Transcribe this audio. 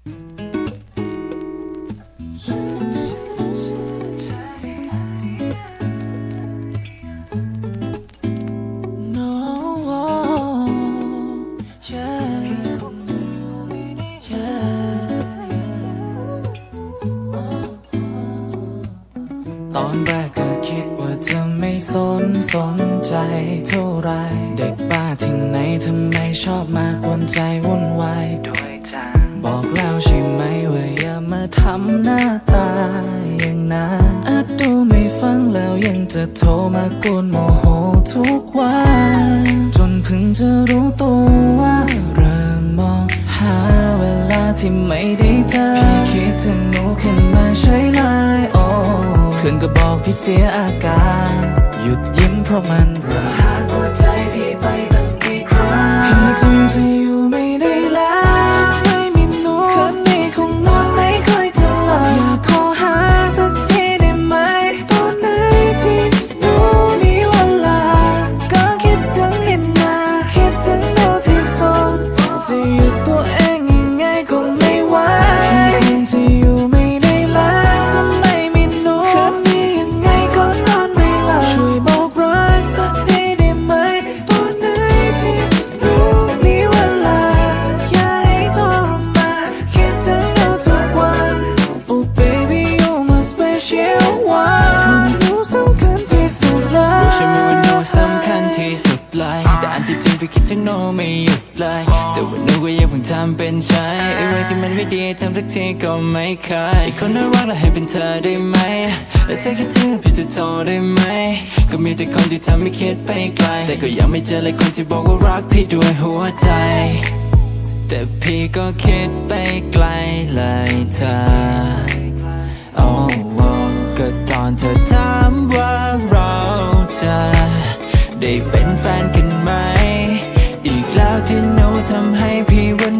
ตอนแรกก็คิดว่าจะไม่สนสนใจเท่าไร เด็กบ้าที่ไหนทำไมชอบมากวนใจวุ่นวาย จะโทรมากวนโมโหทุกวัน จนเพิ่งจะรู้ตัวว่าเริ่มมองหาเวลาที่ไม่ได้เจอพี่คิดถึงหนูขึ้นมาใช้ไลน์โอ้เพื่อนก็บอกพี่เสียอาการ หยุดยิ้มเพราะมันระหาย คิดถึงโนไม่หยุดเลยแต่ว่าโน้ก็ยังเพิ่งทำเป็นใช้ไอ้เรื่องที่มันไม่ดีทำสักทีก็ไม่เคยไอ้คนน่ารักแล้วให้เป็นเธอได้ไหมและเธอคิดถึงพี่จะโทรได้ไหมก็มีแต่คนที่ทำให้คิดไปไกล แต่ก็ยังไม่เจอเลยคนที่บอกว่ารักพี่ด้วยหัวใจ แต่พี่ก็คิดไปไกลเลยเธอโอ้โอ้ก็ตอนเธอถามว่าเราจะได้เป็นแฟนกัน me when